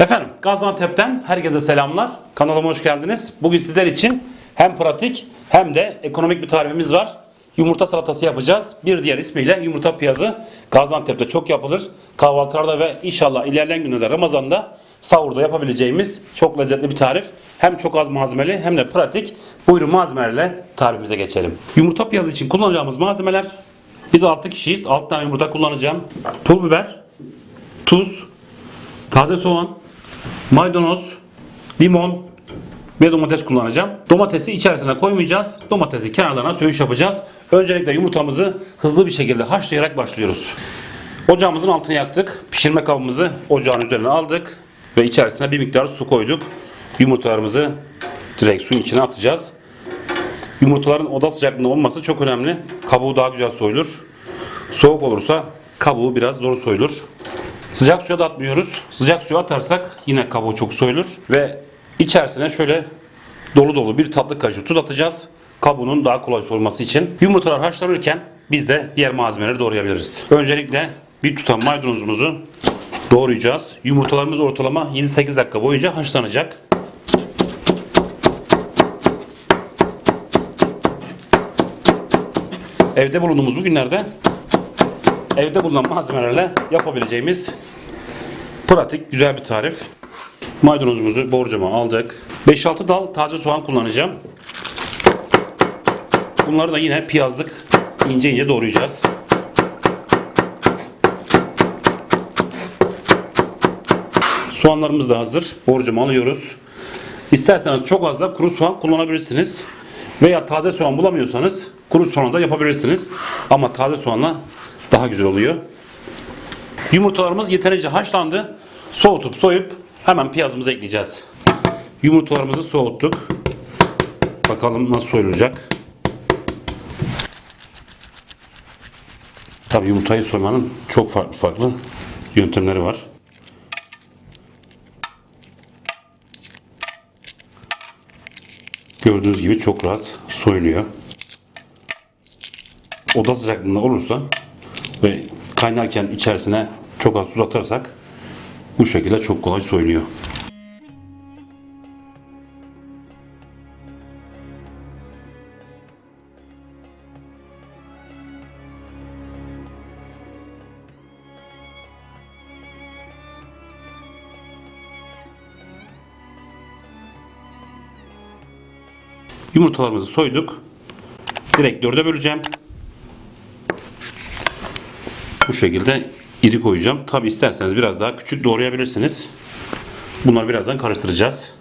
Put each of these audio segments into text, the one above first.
Efendim Gaziantep'ten herkese selamlar. Kanalıma hoş geldiniz. Bugün sizler için hem pratik hem de ekonomik bir tarifimiz var. Yumurta salatası yapacağız. Bir diğer ismiyle yumurta piyazı. Gaziantep'te çok yapılır. Kahvaltılarda ve inşallah ilerleyen günlerde Ramazan'da sahurda yapabileceğimiz çok lezzetli bir tarif. Hem çok az malzemeli hem de pratik. Buyurun malzemelerle tarifimize geçelim. Yumurta piyazı için kullanacağımız malzemeler biz 6 kişiyiz. 6 tane yumurta kullanacağım. Pul biber, tuz, taze soğan, maydanoz, limon ve domates kullanacağım. Domatesi içerisine koymayacağız. Domatesi kenarlarına söğüş yapacağız. Öncelikle yumurtamızı hızlı bir şekilde haşlayarak başlıyoruz. Ocağımızın altını yaktık. Pişirme kabımızı ocağın üzerine aldık. Ve içerisine bir miktar su koyduk. Yumurtalarımızı direkt suyun içine atacağız. Yumurtaların oda sıcaklığında olması çok önemli. Kabuğu daha güzel soyulur. Soğuk olursa kabuğu biraz zor soyulur. Sıcak suya da atmıyoruz. Sıcak suya atarsak yine kabuğu çok soyulur. Ve içerisine şöyle dolu dolu bir tatlı kaşığı tuz atacağız. Kabuğunun daha kolay soyulması için. Yumurtalar haşlanırken biz de diğer malzemeleri doğrayabiliriz. Öncelikle bir tutam maydanozumuzu doğrayacağız. Yumurtalarımız ortalama 7-8 dakika boyunca haşlanacak. Evde bulunduğumuz bu günlerde evde bulunan malzemelerle yapabileceğimiz pratik güzel bir tarif. Maydanozumuzu borcama aldık. 5-6 dal taze soğan kullanacağım. Bunları da yine piyazlık ince ince doğrayacağız. Soğanlarımız da hazır. Borcama alıyoruz. İsterseniz çok az da kuru soğan kullanabilirsiniz. Veya taze soğan bulamıyorsanız kuru soğan da yapabilirsiniz. Ama taze soğanla daha güzel oluyor. Yumurtalarımız yeterince haşlandı. Soğutup soyup hemen piyazımızı ekleyeceğiz. Yumurtalarımızı soğuttuk. Bakalım nasıl soyulacak. Tabii yumurtayı soymanın çok farklı farklı yöntemleri var. Gördüğünüz gibi çok rahat soyuluyor. Oda sıcaklığında olursa ve kaynarken içerisine çok az tuz atarsak bu şekilde çok kolay soyuluyor. Yumurtalarımızı soyduk. Direkt dörde böleceğim. Bu şekilde iri koyacağım. Tabi isterseniz biraz daha küçük doğrayabilirsiniz. Bunları birazdan karıştıracağız.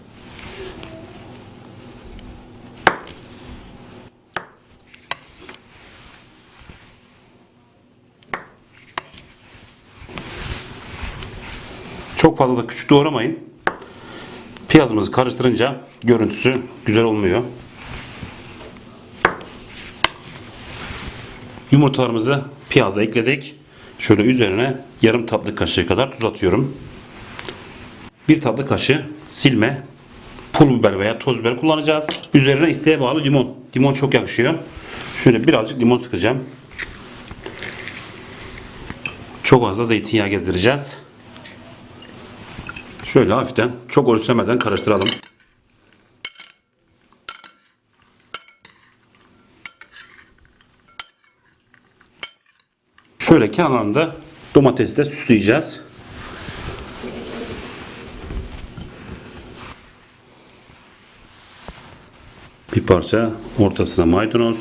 Çok fazla da küçük doğramayın. Piyazımızı karıştırınca görüntüsü güzel olmuyor. Yumurtalarımızı piyazla ekledik. Şöyle üzerine yarım tatlı kaşığı kadar tuz atıyorum. Bir tatlı kaşığı silme, pul biber veya toz biber kullanacağız. Üzerine isteğe bağlı limon. Limon çok yakışıyor. Şöyle birazcık limon sıkacağım. Çok az da zeytinyağı gezdireceğiz. Şöyle hafiften çok ölçülemeden karıştıralım. Şöyle kenarında domatesle süsleyeceğiz. Bir parça ortasına maydanoz.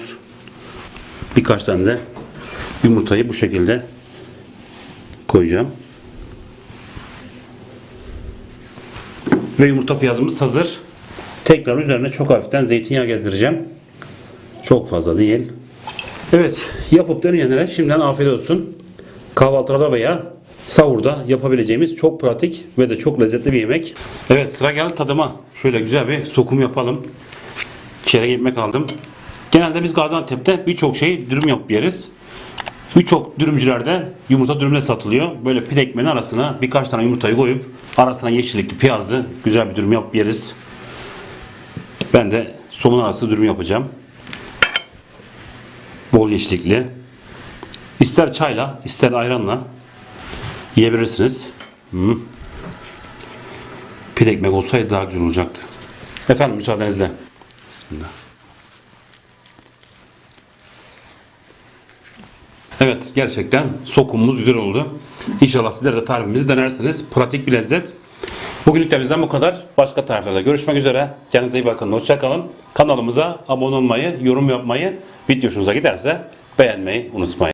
Birkaç tane de yumurtayı bu şekilde koyacağım. Ve yumurta piyazımız hazır. Tekrar üzerine çok hafiften zeytinyağı gezdireceğim. Çok fazla değil. Evet, yapıp deneyenlere şimdiden afiyet olsun. Kahvaltıda veya sahurda yapabileceğimiz çok pratik ve de çok lezzetli bir yemek. Evet, sıra geldi tadıma. Şöyle güzel bir sokum yapalım. Çeyrek ekmek aldım. Genelde biz Gaziantep'te birçok şey dürüm yapıp yeriz. Birçok dürümcülerde yumurta dürümle satılıyor. Böyle pide ekmeğinin arasına birkaç tane yumurtayı koyup arasına yeşillikli, piyazlı güzel bir dürüm yapıp yeriz. Ben de somun arası dürüm yapacağım. Bol yeşillikli. İster çayla, ister ayranla yiyebilirsiniz. Hmm. Pide ekmek olsaydı daha güzel olacaktı. Efendim müsaadenizle. Bismillah. Evet gerçekten sokumumuz güzel oldu. İnşallah sizler de tarifimizi denersiniz. Pratik bir lezzet. Bugünlük de bizden bu kadar. Başka tariflerde görüşmek üzere. Kendinize iyi bakın. Hoşçakalın. Kanalımıza abone olmayı, yorum yapmayı, video hoşunuza giderse beğenmeyi unutmayın.